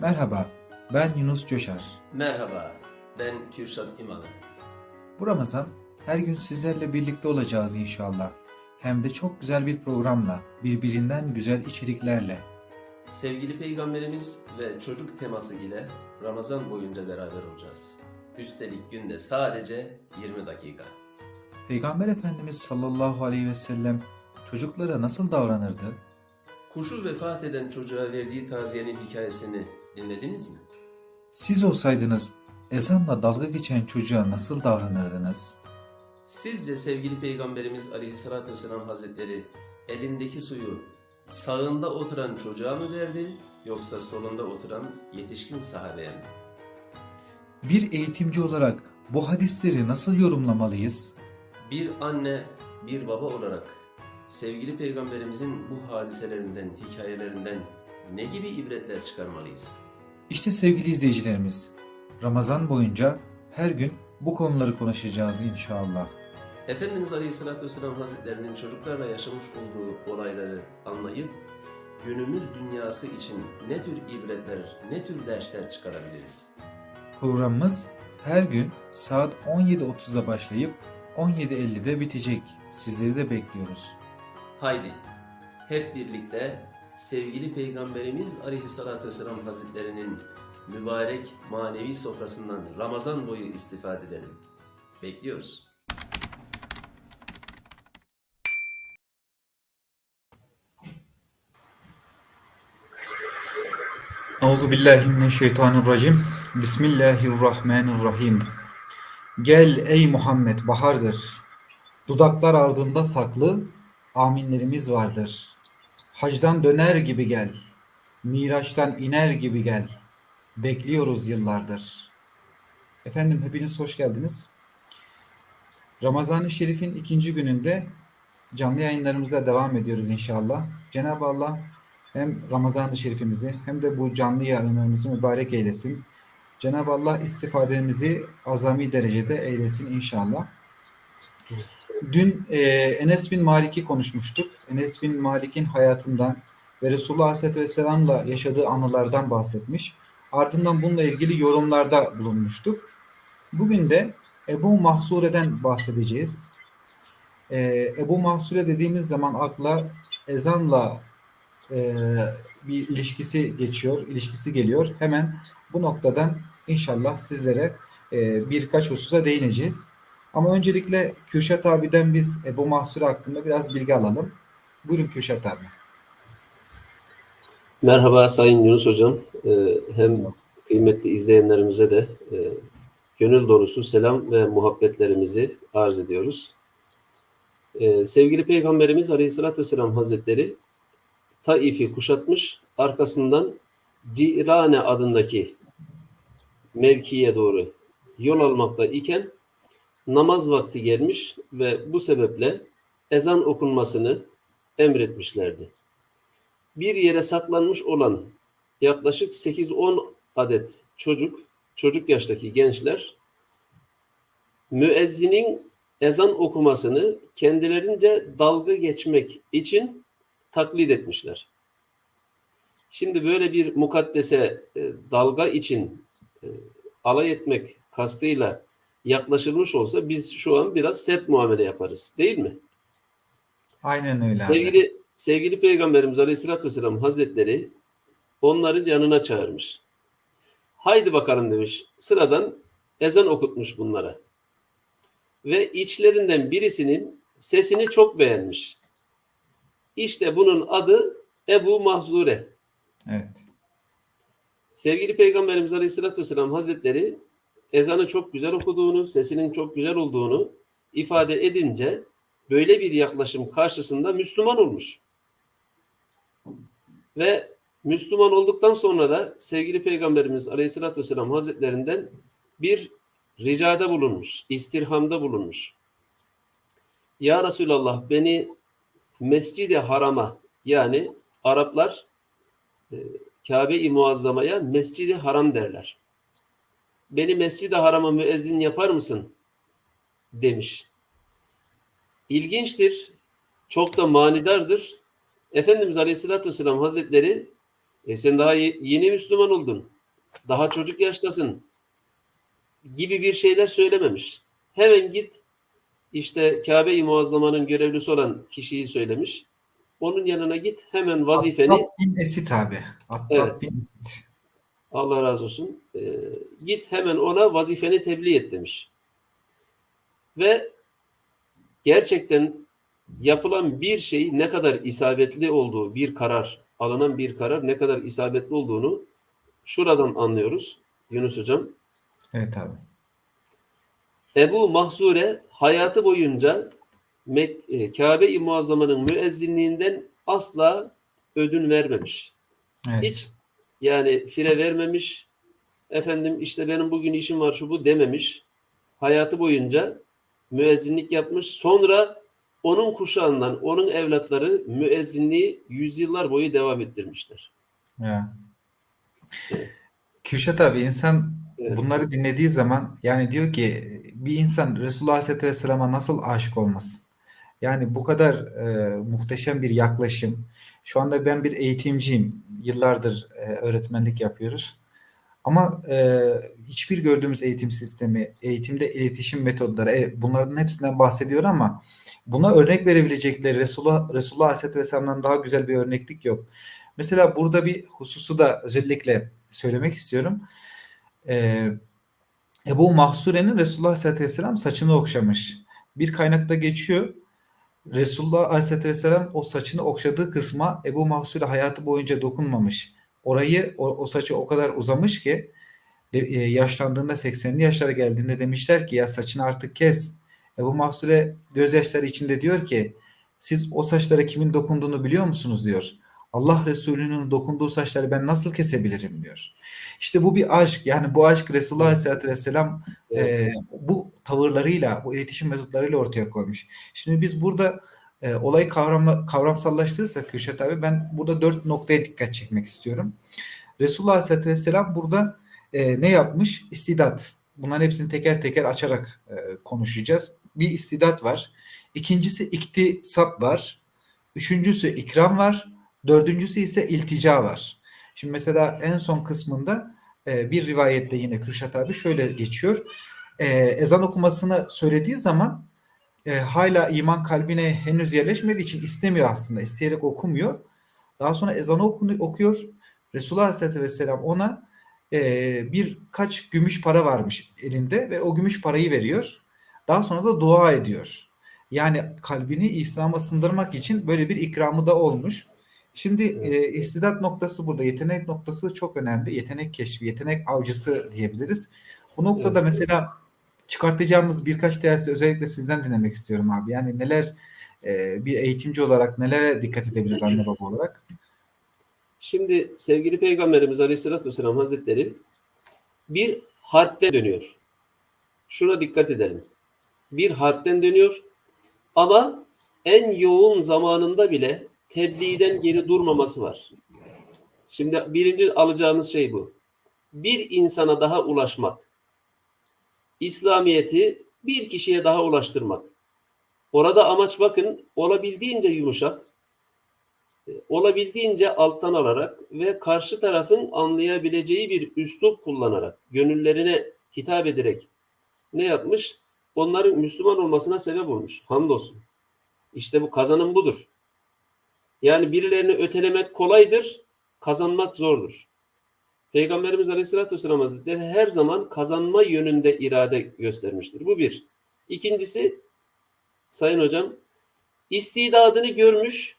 Merhaba, ben Yunus Coşar. Merhaba, ben Kürşat İmalı. Bu Ramazan her gün sizlerle birlikte olacağız inşallah. Hem de çok güzel bir programla, birbirinden güzel içeriklerle. Sevgili Peygamberimiz ve çocuk teması ile Ramazan boyunca beraber olacağız. Üstelik günde sadece 20 dakika. Peygamber Efendimiz sallallahu aleyhi ve sellem çocuklara nasıl davranırdı? Kuşu vefat eden çocuğa verdiği taziyenin hikayesini dinlediniz mi? Siz olsaydınız ezanla dalga geçen çocuğa nasıl davranırdınız? Sizce sevgili Peygamberimiz Aleyhisselatü Vesselam Hazretleri elindeki suyu sağında oturan çocuğa mı verdi yoksa solunda oturan yetişkin sahabeye mi? Bir eğitimci olarak bu hadisleri nasıl yorumlamalıyız? Bir anne, bir baba olarak sevgili peygamberimizin bu hadiselerinden, hikayelerinden ne gibi ibretler çıkarmalıyız? İşte sevgili izleyicilerimiz, Ramazan boyunca her gün bu konuları konuşacağız inşallah. Efendimiz Aleyhisselatü Vesselam Hazretlerinin çocuklarla yaşamış olduğu olayları anlayıp günümüz dünyası için ne tür ibretler, ne tür dersler çıkarabiliriz? Programımız her gün saat 17.30'da başlayıp 17.50'de bitecek. Sizleri de bekliyoruz. Haydi hep birlikte sevgili Peygamberimiz Aleyhisselatü Vesselam Hazretlerinin mübarek manevi sofrasından Ramazan boyu istifade edelim. Bekliyoruz. Euzu billahi mineşşeytanirracim. Bismillahirrahmanirrahim. Gel ey Muhammed bahardır. Dudaklar ardında saklı aminlerimiz vardır. Hacdan döner gibi gel. Miraçtan iner gibi gel. Bekliyoruz yıllardır. Efendim hepiniz hoş geldiniz. Ramazan-ı Şerif'in ikinci gününde canlı yayınlarımıza devam ediyoruz inşallah. Cenab-ı Allah hem Ramazan-ı Şerifimizi hem de bu canlı yayınlarımızı mübarek eylesin. Cenab-ı Allah istifademizi azami derecede eylesin inşallah. Dün e, Enes bin Malik'i konuşmuştuk. Enes bin Malik'in hayatından ve Resulullah Aleyhisselatü Vesselam'la yaşadığı anılardan bahsetmiş. Ardından bununla ilgili yorumlarda bulunmuştuk. Bugün de Ebu Mahsure'den bahsedeceğiz. E, Ebu Mahsure dediğimiz zaman akla ezanla e, bir ilişkisi geçiyor, ilişkisi geliyor. Hemen bu noktadan inşallah sizlere e, birkaç hususa değineceğiz. Ama öncelikle Kürşat abiden biz Ebu Mahsure hakkında biraz bilgi alalım. Buyurun Kürşat abi. Merhaba Sayın Yunus Hocam. Ee, hem kıymetli izleyenlerimize de e, gönül dolusu selam ve muhabbetlerimizi arz ediyoruz. Ee, sevgili Peygamberimiz Aleyhisselatü Vesselam Hazretleri Taif'i kuşatmış, arkasından Cirane adındaki mevkiye doğru yol almakta iken namaz vakti gelmiş ve bu sebeple ezan okunmasını emretmişlerdi. Bir yere saklanmış olan yaklaşık 8-10 adet çocuk, çocuk yaştaki gençler müezzinin ezan okumasını kendilerince dalga geçmek için taklit etmişler. Şimdi böyle bir mukaddese e, dalga için e, alay etmek kastıyla yaklaşılmış olsa biz şu an biraz sert muamele yaparız değil mi? Aynen öyle abi. Sevgili, sevgili Peygamberimiz Aleyhisselatü Vesselam Hazretleri onları yanına çağırmış. Haydi bakalım demiş. Sıradan ezan okutmuş bunlara. Ve içlerinden birisinin sesini çok beğenmiş. İşte bunun adı Ebu Mahzure. Evet. Sevgili Peygamberimiz Aleyhisselatü Vesselam Hazretleri ezanı çok güzel okuduğunu, sesinin çok güzel olduğunu ifade edince böyle bir yaklaşım karşısında Müslüman olmuş. Ve Müslüman olduktan sonra da sevgili Peygamberimiz Aleyhisselatü Vesselam Hazretlerinden bir ricada bulunmuş, istirhamda bulunmuş. Ya Resulallah beni Mescid-i Haram'a yani Araplar e, Kabe-i Muazzama'ya Mescid-i Haram derler. Beni Mescid-i Haram'a müezzin yapar mısın? demiş. İlginçtir. Çok da manidardır. Efendimiz Aleyhisselatü Vesselam Hazretleri E sen daha ye- yeni Müslüman oldun. Daha çocuk yaştasın. Gibi bir şeyler söylememiş. Hemen git işte Kabe-i Muazzama'nın görevlisi olan kişiyi söylemiş. Onun yanına git hemen vazifeni Attab bin Esit abi. Attab Evet. bin Esit. Allah razı olsun. Ee, git hemen ona vazifeni tebliğ et demiş. Ve gerçekten yapılan bir şey ne kadar isabetli olduğu, bir karar, alınan bir karar ne kadar isabetli olduğunu şuradan anlıyoruz Yunus Hocam. Evet abi. Ebu Mahzure hayatı boyunca e, Kabe-i Muazzama'nın müezzinliğinden asla ödün vermemiş. Evet. Hiç yani fire vermemiş. Efendim işte benim bugün işim var şu bu dememiş. Hayatı boyunca müezzinlik yapmış. Sonra onun kuşağından onun evlatları müezzinliği yüzyıllar boyu devam ettirmişler. Ya. Evet. Kürşat abi insan Evet. bunları dinlediği zaman yani diyor ki bir insan Resulullah Aleyhisselatü Vesselam'a nasıl aşık olmasın? Yani bu kadar e, muhteşem bir yaklaşım. Şu anda ben bir eğitimciyim. Yıllardır e, öğretmenlik yapıyoruz. Ama e, hiçbir gördüğümüz eğitim sistemi, eğitimde iletişim metodları, e, bunların hepsinden bahsediyor ama buna örnek verebilecekleri Resulullah, Resulullah Aleyhisselatü Vesselam'dan daha güzel bir örneklik yok. Mesela burada bir hususu da özellikle söylemek istiyorum. Ee, Ebu Mahsure'nin Resulullah Aleyhisselatü Vesselam saçını okşamış. Bir kaynakta geçiyor. Resulullah Aleyhisselatü Vesselam o saçını okşadığı kısma Ebu Mahsure hayatı boyunca dokunmamış. Orayı, o, o saçı o kadar uzamış ki de- e, yaşlandığında 80'li yaşlara geldiğinde demişler ki ya saçını artık kes. Ebu Mahsure gözyaşları içinde diyor ki siz o saçlara kimin dokunduğunu biliyor musunuz diyor. Allah Resulü'nün dokunduğu saçları ben nasıl kesebilirim diyor. İşte bu bir aşk. Yani bu aşk Resulullah Aleyhisselatü Vesselam Evet. e, bu tavırlarıyla, bu iletişim metotlarıyla ortaya koymuş. Şimdi biz burada e, olayı kavramla, kavramsallaştırırsak Kürşat abi ben burada dört noktaya dikkat çekmek istiyorum. Resulullah Aleyhisselatü Vesselam burada e, ne yapmış? İstidat. Bunların hepsini teker teker açarak e, konuşacağız. Bir istidat var. İkincisi iktisap var. Üçüncüsü ikram var. Dördüncüsü ise iltica var. Şimdi mesela en son kısmında e, bir rivayette yine Kürşat abi şöyle geçiyor. E, ezan okumasını söylediği zaman e, hala iman kalbine henüz yerleşmediği için istemiyor aslında. İsteyerek okumuyor. Daha sonra ezanı okunu, okuyor. Resulullah Aleyhisselatü Vesselam ona e, birkaç gümüş para varmış elinde ve o gümüş parayı veriyor. Daha sonra da dua ediyor. Yani kalbini İslam'a sındırmak için böyle bir ikramı da olmuş. Şimdi e, istidat noktası burada. Yetenek noktası çok önemli. Yetenek keşfi, yetenek avcısı diyebiliriz. Bu noktada mesela çıkartacağımız birkaç dersi özellikle sizden dinlemek istiyorum abi. Yani neler e, bir eğitimci olarak nelere dikkat edebiliriz anne baba olarak? Şimdi sevgili Peygamberimiz Aleyhisselatü Vesselam Hazretleri bir harpten dönüyor. Şuna dikkat edelim. Bir harpten dönüyor ama en yoğun zamanında bile tebliğden geri durmaması var. Şimdi birinci alacağımız şey bu. Bir insana daha ulaşmak. İslamiyet'i bir kişiye daha ulaştırmak. Orada amaç bakın olabildiğince yumuşak, e, olabildiğince alttan alarak ve karşı tarafın anlayabileceği bir üslup kullanarak, gönüllerine hitap ederek ne yapmış? Onların Müslüman olmasına sebep olmuş. Hamdolsun. İşte bu kazanım budur. Yani birilerini ötelemek kolaydır, kazanmak zordur. Peygamberimiz Aleyhisselatü Vesselam Hazretleri her zaman kazanma yönünde irade göstermiştir. Bu bir. İkincisi, Sayın Hocam, istidadını görmüş,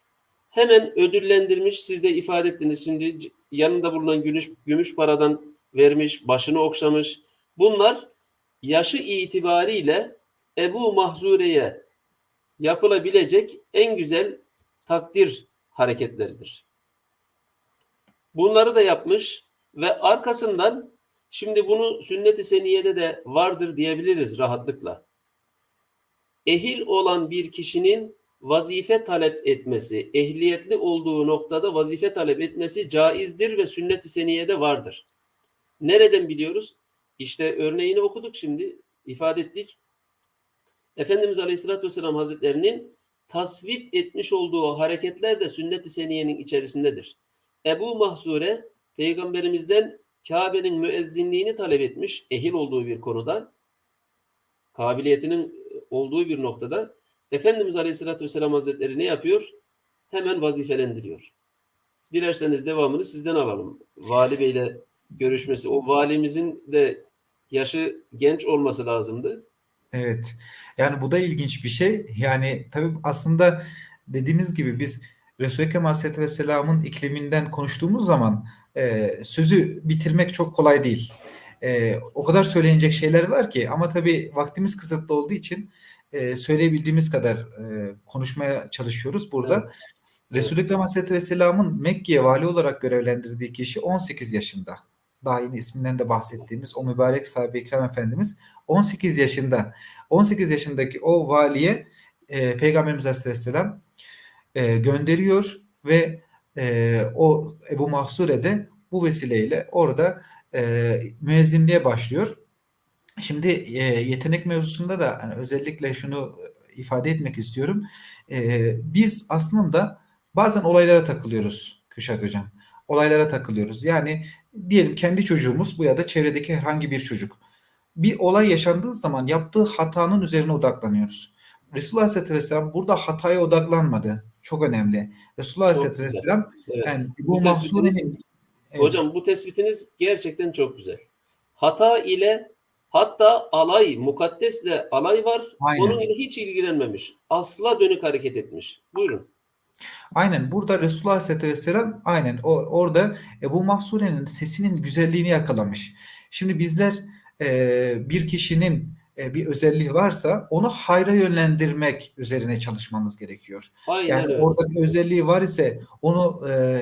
hemen ödüllendirmiş. Siz de ifade ettiniz şimdi yanında bulunan gümüş, gümüş paradan vermiş, başını okşamış. Bunlar yaşı itibariyle Ebu Mahzure'ye yapılabilecek en güzel takdir hareketleridir. Bunları da yapmış ve arkasından şimdi bunu sünnet-i seniyede de vardır diyebiliriz rahatlıkla. Ehil olan bir kişinin vazife talep etmesi, ehliyetli olduğu noktada vazife talep etmesi caizdir ve sünnet-i seniyede vardır. Nereden biliyoruz? İşte örneğini okuduk şimdi, ifade ettik. Efendimiz Aleyhisselatü Vesselam Hazretlerinin tasvip etmiş olduğu hareketler de sünnet-i seniyenin içerisindedir. Ebu Mahsure peygamberimizden Kabe'nin müezzinliğini talep etmiş ehil olduğu bir konuda kabiliyetinin olduğu bir noktada Efendimiz Aleyhisselatü Vesselam Hazretleri ne yapıyor? Hemen vazifelendiriyor. Dilerseniz devamını sizden alalım. Vali Bey'le görüşmesi. O valimizin de yaşı genç olması lazımdı. Evet. Yani bu da ilginç bir şey. Yani tabii aslında dediğimiz gibi biz Resul-i Ekrem Aleyhisselatü Vesselam'ın ikliminden konuştuğumuz zaman e, sözü bitirmek çok kolay değil. E, o kadar söylenecek şeyler var ki ama tabii vaktimiz kısıtlı olduğu için e, söyleyebildiğimiz kadar e, konuşmaya çalışıyoruz burada. Evet. Resul-i Ekrem Aleyhisselatü Vesselam'ın Mekke'ye vali olarak görevlendirdiği kişi 18 yaşında. Daha yeni isminden de bahsettiğimiz o mübarek sahibi Ekrem Efendimiz 18 yaşında. 18 yaşındaki o valiye e, Peygamberimiz Aleyhisselam e, gönderiyor ve e, o Ebu Mahsure de bu vesileyle orada e, müezzinliğe başlıyor. Şimdi e, yetenek mevzusunda da hani özellikle şunu ifade etmek istiyorum. E, biz aslında bazen olaylara takılıyoruz Kürşat Hocam. Olaylara takılıyoruz. Yani diyelim kendi çocuğumuz bu ya da çevredeki herhangi bir çocuk. Bir olay yaşandığı zaman yaptığı hatanın üzerine odaklanıyoruz. Resulullah Aleyhisselatü Vesselam burada hataya odaklanmadı. Çok önemli. Resulullah Çok Aleyhisselatü. Vesselam Evet. yani Bu bu Evet. Hocam bu tespitiniz gerçekten çok güzel. Hata ile hatta alay, mukaddesle alay var. Aynen. Onun ile hiç ilgilenmemiş. Asla dönük hareket etmiş. Buyurun. Aynen burada Resulullah Aleyhisselatü Vesselam aynen o, orada Ebu Mahsure'nin sesinin güzelliğini yakalamış. Şimdi bizler e, bir kişinin bir özelliği varsa onu hayra yönlendirmek üzerine çalışmamız gerekiyor. Aynen Yani öyle. orada bir özelliği var ise onu e,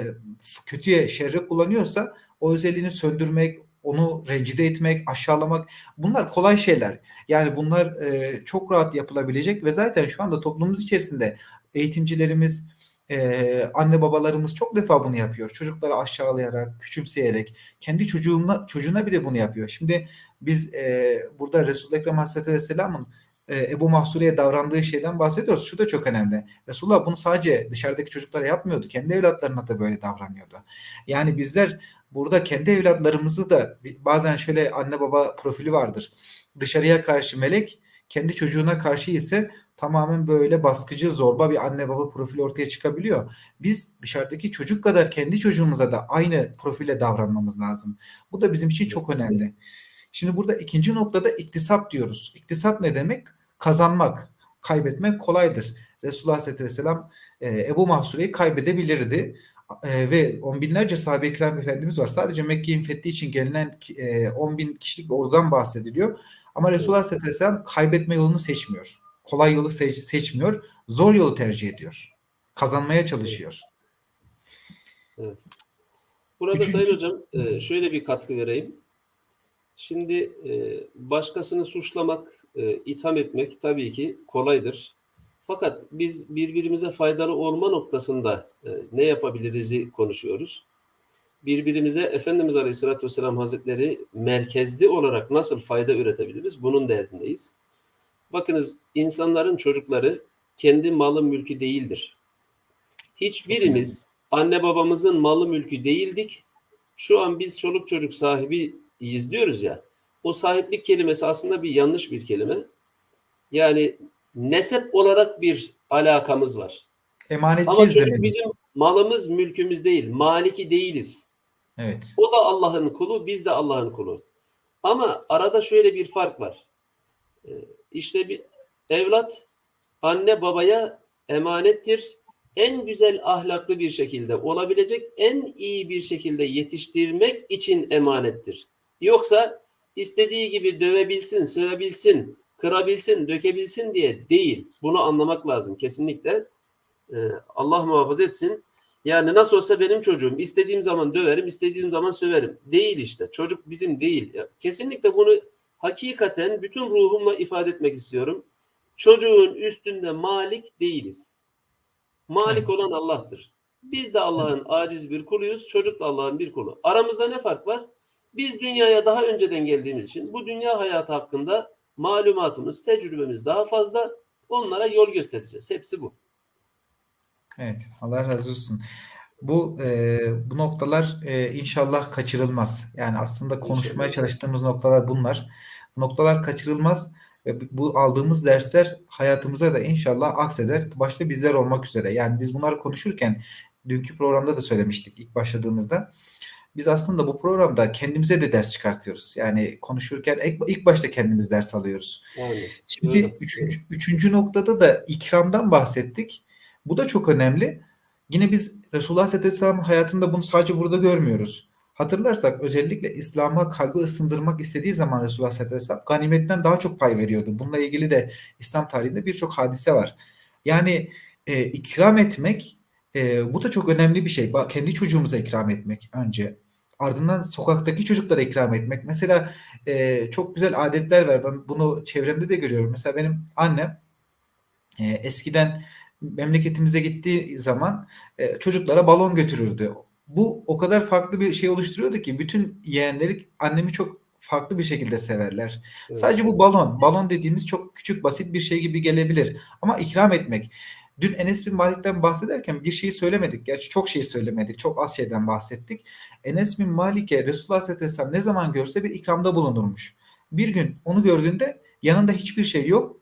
kötüye, şerre kullanıyorsa o özelliğini söndürmek, onu rencide etmek, aşağılamak bunlar kolay şeyler. Yani bunlar e, çok rahat yapılabilecek ve zaten şu anda toplumumuz içerisinde eğitimcilerimiz, e, anne babalarımız çok defa bunu yapıyor. Çocukları aşağılayarak, küçümseyerek, kendi çocuğuna, çocuğuna bile bunu yapıyor. Şimdi biz e, burada Resul-i Ekrem Aleyhisselatü Vesselam'ın e, Ebu Mahsure'ye davrandığı şeyden bahsediyoruz. Şu da çok önemli. Resulullah bunu sadece dışarıdaki çocuklara yapmıyordu. Kendi evlatlarına da böyle davranıyordu. Yani bizler burada kendi evlatlarımızı da bazen şöyle anne baba profili vardır. Dışarıya karşı melek, kendi çocuğuna karşı ise tamamen böyle baskıcı, zorba bir anne baba profili ortaya çıkabiliyor. Biz dışarıdaki çocuk kadar kendi çocuğumuza da aynı profile davranmamız lazım. Bu da bizim için çok önemli. Şimdi burada ikinci noktada iktisap diyoruz. İktisap ne demek? Kazanmak, kaybetmek kolaydır. Resulullah Aleyhisselatü Vesselam e, Ebu Mahsure'yi kaybedebilirdi. E, ve on binlerce sahabe-i kiram efendimiz var. Sadece Mekke'nin fethi için gelinen e, 10 bin kişilik bir ordudan bahsediliyor. Ama Resulullah Aleyhisselatü Vesselam kaybetme yolunu seçmiyor. Kolay yolu seç- seçmiyor. Zor yolu tercih ediyor. Kazanmaya çalışıyor. Burada Üçüncü- Sayın Hocam e, şöyle bir katkı vereyim. Şimdi e, başkasını suçlamak, e, itham etmek tabii ki kolaydır. Fakat biz birbirimize faydalı olma noktasında ne yapabiliriz'i konuşuyoruz. Birbirimize Efendimiz Aleyhisselatü Vesselam Hazretleri merkezli olarak nasıl fayda üretebiliriz? Bunun derdindeyiz. Bakınız insanların çocukları kendi malı mülkü değildir. Hiçbirimiz anne babamızın malı mülkü değildik. Şu an biz çoluk çocuk sahibiyiz diyoruz ya. O sahiplik kelimesi aslında bir yanlış bir kelime. Yani nesep olarak bir alakamız var. Ama Emanetçiyiz çocuk demek. bizim malımız, mülkümüz değil. Maliki değiliz. Evet. O da Allah'ın kulu, biz de Allah'ın kulu. Ama arada şöyle bir fark var. Ee, İşte bir evlat anne babaya emanettir. En güzel ahlaklı bir şekilde olabilecek en iyi bir şekilde yetiştirmek için emanettir. Yoksa istediği gibi dövebilsin, sövebilsin, kırabilsin, dökebilsin diye değil. Bunu anlamak lazım kesinlikle. Ee, Allah muhafaza etsin. Yani nasıl olsa benim çocuğum. İstediğim zaman döverim, istediğim zaman söverim. Değil işte. Çocuk bizim değil. Kesinlikle bunu hakikaten bütün ruhumla ifade etmek istiyorum. Çocuğun üstünde malik değiliz. Malik Evet. olan Allah'tır. Biz de Allah'ın aciz bir kuluyuz. Çocuk da Allah'ın bir kulu. Aramızda ne fark var? Biz dünyaya daha önceden geldiğimiz için bu dünya hayatı hakkında malumatımız, tecrübemiz daha fazla. Onlara yol göstereceğiz. Hepsi bu. Evet, Allah razı olsun. Bu e, bu noktalar e, inşallah kaçırılmaz. Yani aslında konuşmaya çalıştığımız noktalar bunlar. Bu noktalar kaçırılmaz ve bu aldığımız dersler hayatımıza da inşallah akseder. Başta bizler olmak üzere. Yani biz bunları konuşurken dünkü programda da söylemiştik ilk başladığımızda. Biz aslında bu programda kendimize de ders çıkartıyoruz. Yani konuşurken ilk, ilk başta kendimiz ders alıyoruz. Yani Şimdi Öyle, üçüncü, üçüncü noktada da ikramdan bahsettik. Bu da çok önemli. Yine biz Resulullah Aleyhisselam'ın hayatında bunu sadece burada görmüyoruz. Hatırlarsak özellikle İslam'a kalbi ısındırmak istediği zaman Resulullah Aleyhisselam ganimetten daha çok pay veriyordu. Bununla ilgili de İslam tarihinde birçok hadise var. Yani e, ikram etmek e, bu da çok önemli bir şey. Kendi çocuğumuza ikram etmek önce. Ardından sokaktaki çocuklara ikram etmek. Mesela e, çok güzel adetler var. Ben bunu çevremde de görüyorum. Mesela benim annem e, eskiden memleketimize gittiği zaman e, çocuklara balon götürürdü. Bu o kadar farklı bir şey oluşturuyordu ki bütün yeğenleri annemi çok farklı bir şekilde severler. Evet. Sadece bu balon, balon dediğimiz çok küçük basit bir şey gibi gelebilir. Ama ikram etmek. Dün Enes bin Malik'ten bahsederken bir şey söylemedik. Gerçi çok şey söylemedik. Çok az şeyden bahsettik. Enes bin Malik'e Resulullah sallallahu aleyhi ve sellem ne zaman görse bir ikramda bulunurmuş. Bir gün onu gördüğünde yanında hiçbir şey yok.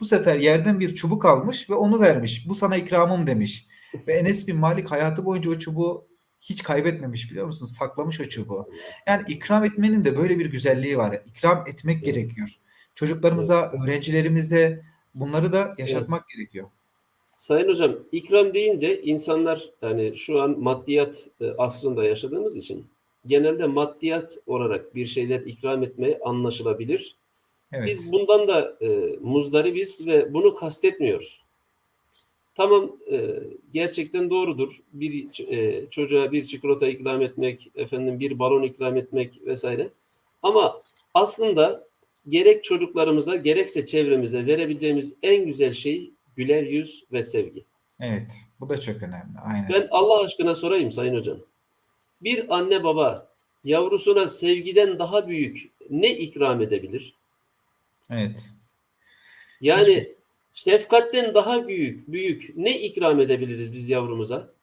Bu sefer yerden bir çubuk almış ve onu vermiş. Bu sana ikramım demiş. Ve Enes bin Malik hayatı boyunca o çubuğu hiç kaybetmemiş biliyor musun? Saklamış o çubuğu. Yani ikram etmenin de böyle bir güzelliği var. İkram etmek gerekiyor. Çocuklarımıza, öğrencilerimize bunları da yaşatmak gerekiyor. Sayın hocam, ikram deyince insanlar yani şu an maddiyat e, asrında yaşadığımız için genelde maddiyat olarak bir şeyler ikram etmeye anlaşılabilir. Evet. Biz bundan da e, muzdaribiz ve bunu kastetmiyoruz. Tamam, e, gerçekten doğrudur. Bir e, çocuğa bir çikolata ikram etmek, efendim bir balon ikram etmek vesaire. Ama aslında gerek çocuklarımıza gerekse çevremize verebileceğimiz en güzel şey güler yüz ve sevgi. Evet. Bu da çok önemli. Aynen. Ben Allah aşkına sorayım Sayın Hocam. Bir anne baba yavrusuna sevgiden daha büyük ne ikram edebilir? Evet. Yani şefkatten daha büyük büyük ne ikram edebiliriz biz yavrumuza?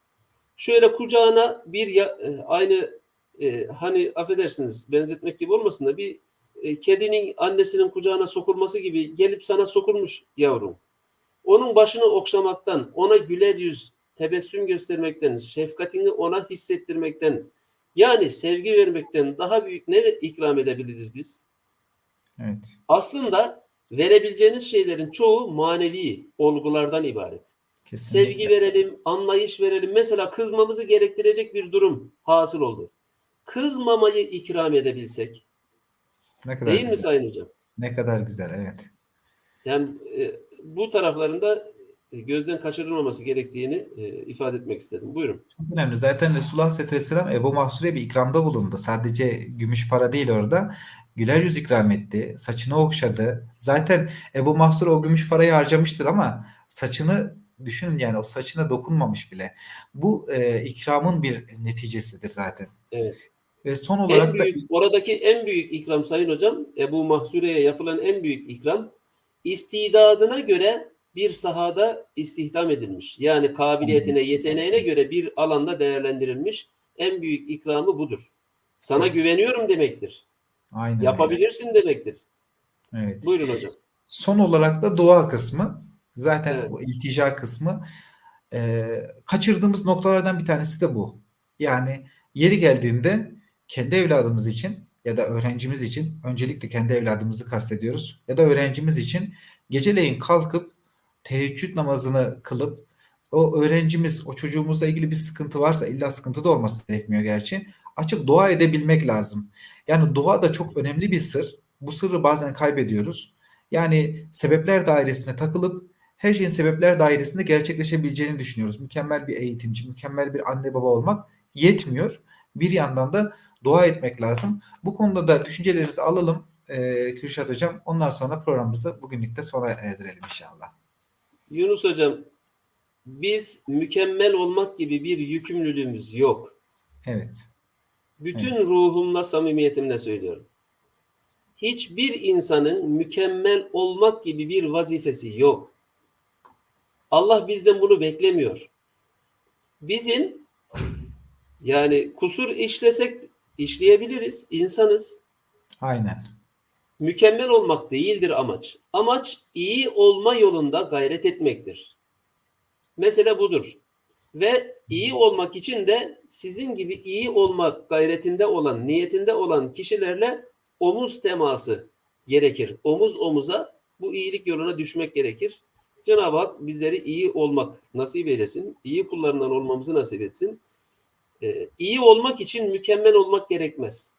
Şöyle kucağına bir ya, e, aynı e, hani affedersiniz benzetmek gibi olmasın da bir e, kedinin annesinin kucağına sokulması gibi gelip sana sokulmuş yavrum. Onun başını okşamaktan, ona güler yüz, tebessüm göstermekten, şefkatini ona hissettirmekten, yani sevgi vermekten daha büyük ne ikram edebiliriz biz? Evet. Aslında verebileceğiniz şeylerin çoğu manevi olgulardan ibaret. Kesinlikle. Sevgi verelim, anlayış verelim. Mesela kızmamızı gerektirecek bir durum hasıl oldu. Kızmamayı ikram edebilsek, Ne kadar değil mi güzel. Sayın Hocam? Ne kadar güzel. Evet. Yani e, bu taraflarında gözden kaçırılmaması gerektiğini e, ifade etmek istedim. Buyurun. Çok önemli. Zaten Resulullah sallallahu aleyhi ve sellem Ebu Mahsur'e bir ikramda bulundu. Sadece gümüş para değil orada. Güler yüz ikram etti. Saçını okşadı. Zaten Ebu Mahsur o gümüş parayı harcamıştır ama saçını düşünün yani o saçına dokunmamış bile. Bu e, ikramın bir neticesidir zaten. Evet. Ve son En olarak da büyük, oradaki en büyük ikram Sayın Hocam, Ebu Mahsure'ye yapılan en büyük ikram, istidadına göre bir sahada istihdam edilmiş. Yani kabiliyetine, yeteneğine göre bir alanda değerlendirilmiş. En büyük ikramı budur. Sana Evet. güveniyorum demektir. aynen öyle. Yapabilirsin demektir. Evet. Buyurun hocam. Son olarak da dua kısmı. Zaten Evet. bu iltica kısmı e, kaçırdığımız noktalardan bir tanesi de bu. Yani yeri geldiğinde kendi evladımız için ya da öğrencimiz için öncelikle kendi evladımızı kastediyoruz ya da öğrencimiz için geceleyin kalkıp teheccüd namazını kılıp o öğrencimiz, o çocuğumuzla ilgili bir sıkıntı varsa illa sıkıntı da olması gerekmiyor gerçi. Açıp dua edebilmek lazım. Yani dua da çok önemli bir sır. Bu sırrı bazen kaybediyoruz. Yani sebepler dairesine takılıp her şeyin sebepler dairesinde gerçekleşebileceğini düşünüyoruz. Mükemmel bir eğitimci, mükemmel bir anne baba olmak yetmiyor. Bir yandan da dua etmek lazım. Bu konuda da düşüncelerinizi alalım e, Kürşat Hocam. Ondan sonra programımızı bugünlük de sona erdirelim inşallah. Yunus Hocam, biz mükemmel olmak gibi bir yükümlülüğümüz yok. Evet. Bütün Evet. ruhumla, samimiyetimle söylüyorum. Hiçbir insanın mükemmel olmak gibi bir vazifesi yok. Allah bizden bunu beklemiyor. Bizim Yani kusur işlesek işleyebiliriz. insanız. Aynen. Mükemmel olmak değildir amaç. Amaç iyi olma yolunda gayret etmektir. Mesele budur. Ve iyi olmak için de sizin gibi iyi olmak gayretinde olan, niyetinde olan kişilerle omuz teması gerekir. Omuz omuza bu iyilik yoluna düşmek gerekir. Cenab-ı Hak bizleri iyi olmak nasip eylesin. iyi kullarından olmamızı nasip etsin. Ee, iyi olmak için mükemmel olmak gerekmez.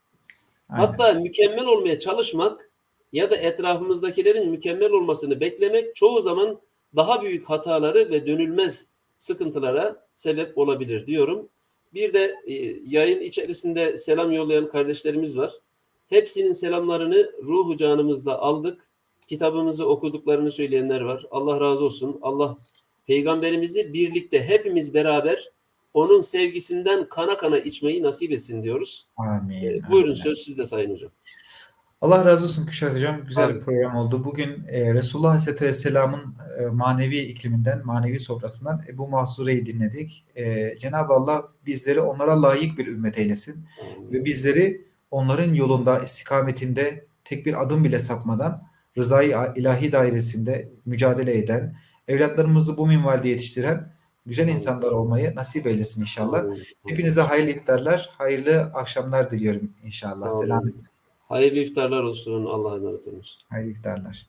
Aynen. Hatta mükemmel olmaya çalışmak ya da etrafımızdakilerin mükemmel olmasını beklemek çoğu zaman daha büyük hataları ve dönülmez sıkıntılara sebep olabilir diyorum. Bir de e, yayın içerisinde selam yollayan kardeşlerimiz var. Hepsinin selamlarını ruhu canımızda aldık. Kitabımızı okuduklarını söyleyenler var. Allah razı olsun. Allah peygamberimizi birlikte hepimiz beraber onun sevgisinden kana kana içmeyi nasip etsin diyoruz. Amin. Ee, buyurun Amin. söz sizde Sayın Hocam. Allah razı olsun Küşat Hocam. Güzel Abi. bir program oldu. Bugün e, Resulullah Aleyhisselatü Vesselam'ın e, manevi ikliminden, manevi sofrasından Ebu Mahsure'yi dinledik. E, Cenab-ı Allah bizleri onlara layık bir ümmet eylesin. Ve bizleri onların yolunda, istikametinde tek bir adım bile sapmadan rızayı ilahi dairesinde mücadele eden, evlatlarımızı bu minvalde yetiştiren güzel insanlar olmayı nasip eylesin inşallah. Hepinize hayırlı iftarlar, hayırlı akşamlar diliyorum inşallah. Sağ olun. Selam. Hayırlı iftarlar olsun. Allah'a emanet olun. Hayırlı iftarlar.